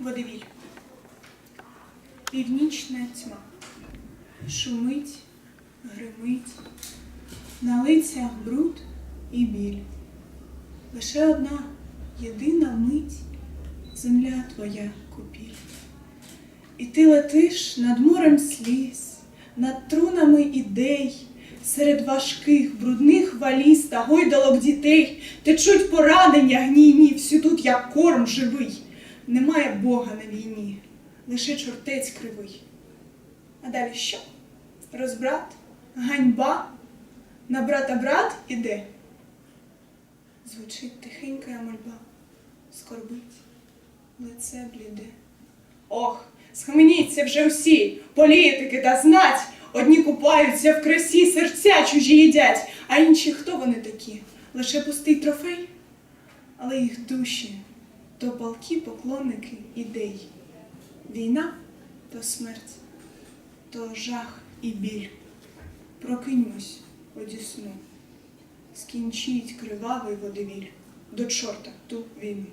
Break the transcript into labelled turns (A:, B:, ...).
A: Водевіль. Північна тьма. Шумить, гримить, на лицях бруд і біль. Лише одна єдина мить земля твоя купіль. І ти летиш над морем сліз, над трунами ідей, серед важких, брудних валіз та гойдалок дітей течуть поранення гнійні, всю тут як корм живий. Немає Бога на війні, лише чортець кривий. А далі що? Розбрат, ганьба, на брата брат іде. Звучить тихенька мольба, скорбить, лице бліде. Ох, схаменіться вже всі, політики та знать, одні купаються в красі, серця чужі їдять, а інші хто вони такі? Лише пустий трофей? Але їх душі то палкі поклонники ідей. Війна то смерть, то жах і біль. Прокиньмось одісну, скінчіть кривавий водевіль, до чорта ту війну.